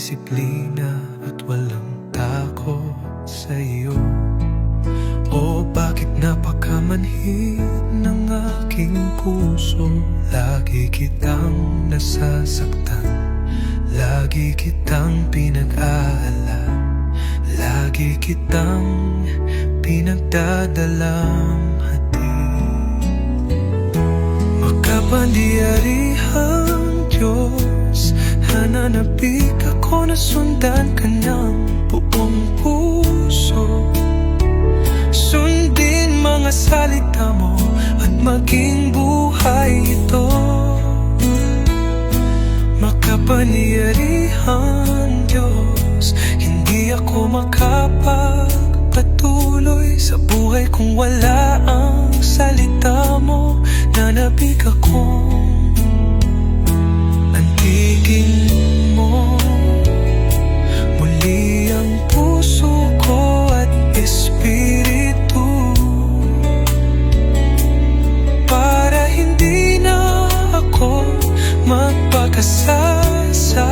disiplina at walang takot sa iyo O bakit napakamanhid ng aking puso? Lagi kitang nasasaktan Lagi kitang pinag-aala Lagi kitang pinagdadalang hatid Makapangyarihang Diyos Nananabik ako na sundan ka ng buong puso. Sundin mga salita mo At maging buhay ito. Makapangyarihang Diyos Hindi ako makapagpatuloy Sa buhay kung wala ang salita mo Nanabik akong magpakasasa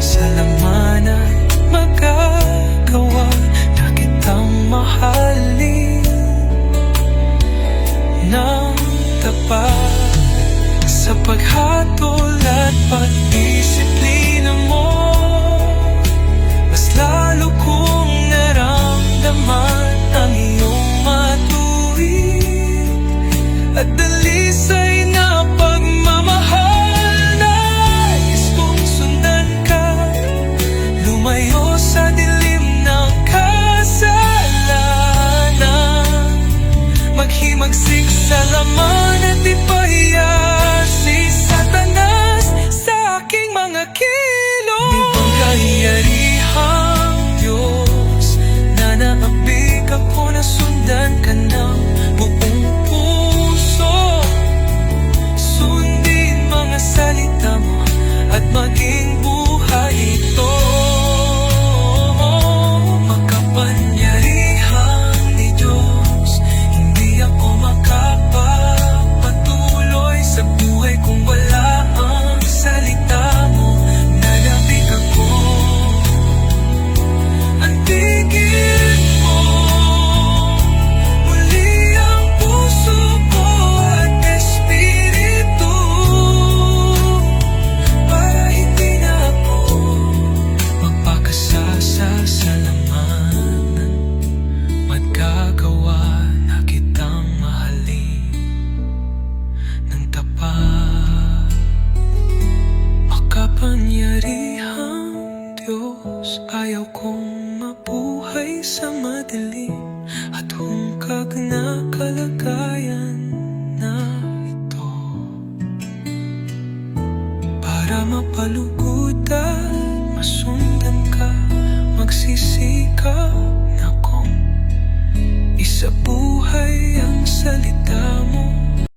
Sa laman at magagawa na kitang mahalin ng tapat Sa paghatol at pagdisiplina Makapangyarihang Diyos Ayaw kong mabuhay sa madilim At hungkag na kalagayan na ito. Para mapalugod at masundan ka Magsisikap na kong Isabuhay ang salita mo